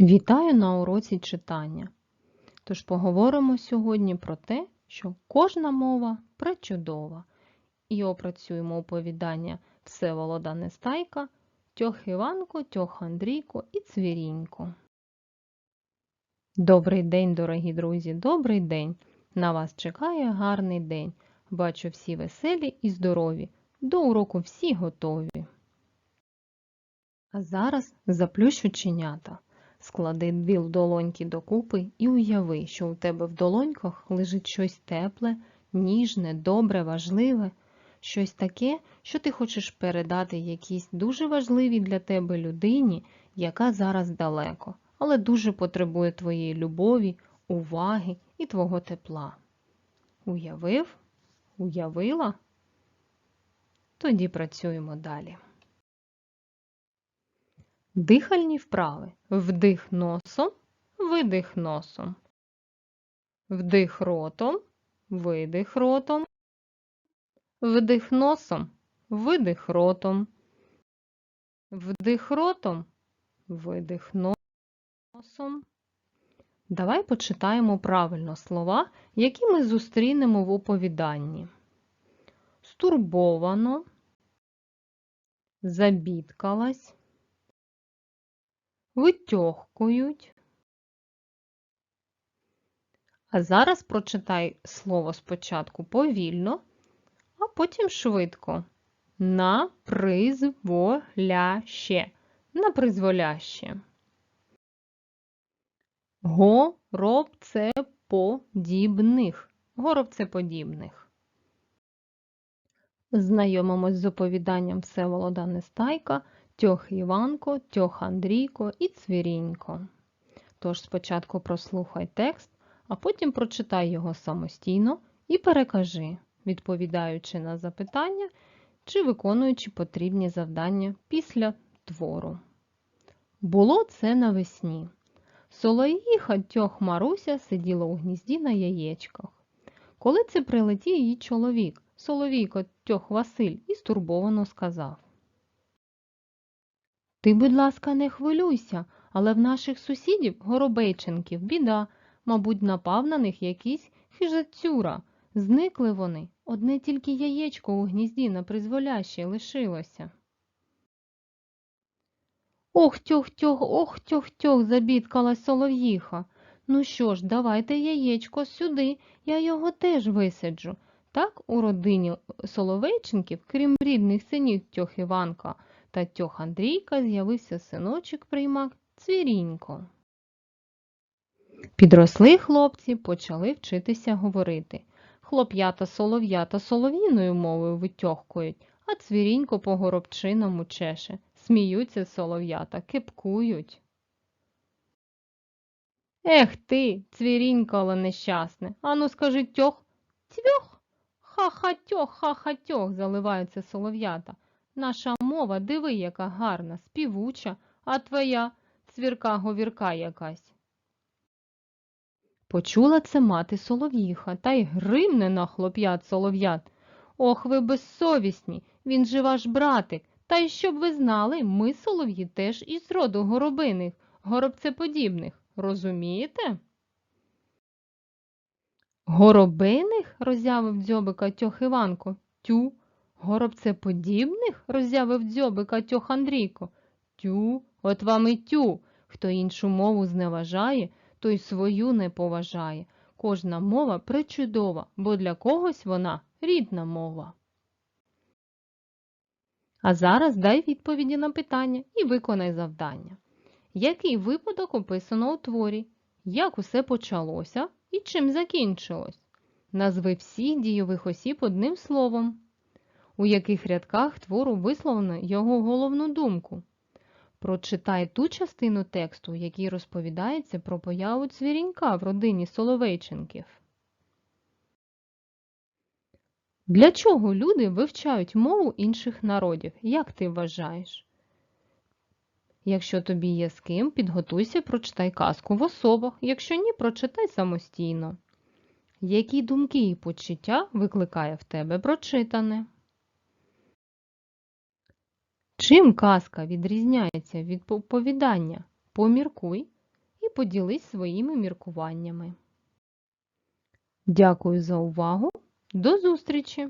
Вітаю на уроці читання. Тож поговоримо сьогодні про те, що кожна мова пречудова. І опрацюємо оповідання Всеволода Нестайка, Тьох Іванко, Тьох Андрійко і Цвірінько. Добрий день, дорогі друзі, добрий день! На вас чекає гарний день. Бачу всі веселі і здорові. До уроку всі готові. А зараз заплющ оченята. Склади дві долоньки докупи і уяви, що у тебе в долоньках лежить щось тепле, ніжне, добре, важливе, щось таке, що ти хочеш передати якійсь дуже важливій для тебе людині, яка зараз далеко, але дуже потребує твоєї любові, уваги і твого тепла. Уявив? Уявила? Тоді працюємо далі. Дихальні вправи. Вдих носом, видих носом. Вдих ротом, видих ротом. Вдих носом, видих ротом. Вдих ротом, видих носом. Давай почитаємо правильно слова, які ми зустрінемо в оповіданні. Стурбовано, забідкалась, витьохкують. А зараз прочитай слово спочатку повільно, а потім швидко. На призволяще. На призволяще. Горобцеподібних. Горобцеподібних. Знайомимось з оповіданням Всеволода Нестайка, Тьох Іванко, Тьох Андрійко і Цвірінько. Тож спочатку прослухай текст, а потім прочитай його самостійно і перекажи, відповідаючи на запитання чи виконуючи потрібні завдання після твору. Було це навесні. Солоїха тьох Маруся сиділа у гнізді на яєчках. Коли це прилетів її чоловік, Соловійко тьох Василь, і стурбовано сказав. Ти, будь ласка, не хвилюйся, але в наших сусідів, горобейченків, біда, мабуть, напав на них якийсь хижацюра. Зникли вони, одне тільки яєчко у гнізді на призволяще лишилося. Ох, тьох, тьох, ох, тьох, тьох, забідкалась солов'їха. Ну що ж, давайте яєчко сюди, я його теж висаджу. Так у родині Соловейченків, крім рідних синів тьох Іванка та тьох Андрійка, з'явився синочок приймак Цвірінько. Підросли хлопці, почали вчитися говорити. Хлоп'ята солов'ята солов'їною мовою витьохкують, а цвірінько по горобчиному чеше. Сміються солов'ята, кипкують. Ех ти, цвірінькало нещасне, ану скажи тьох, тьох, ха-ха-тьох, ха-ха-тьох, заливаються солов'ята. Наша мова, диви, яка гарна, співуча, а твоя цвірка-говірка якась. Почула це мати солов'їха та й гримне на хлоп'ят солов'ят. Ох, ви безсовісні, він же ваш братик. Та й щоб ви знали, ми солов'ї теж із роду горобиних, горобцеподібних. Розумієте? Горобиних? роззявив дзьобика тьох Іванко. Тю. Горобцеподібних? роззявив дзьобика тьох Андрійко. Тю, от вам і тю. Хто іншу мову зневажає, той свою не поважає. Кожна мова пречудова, бо для когось вона рідна мова. А зараз дай відповіді на питання і виконай завдання. Який випадок описано у творі? Як усе почалося і чим закінчилось? Назви всіх дійових осіб одним словом. У яких рядках твору висловлено його головну думку? Прочитай ту частину тексту, в якій розповідається про появу цвірінька в родині Соловейченків. Для чого люди вивчають мову інших народів? Як ти вважаєш? Якщо тобі є з ким, підготуйся, прочитай казку в особах. Якщо ні, прочитай самостійно. Які думки і почуття викликає в тебе прочитане? Чим казка відрізняється від оповідання? Поміркуй. і поділись своїми міркуваннями. Дякую за увагу! До зустрічі!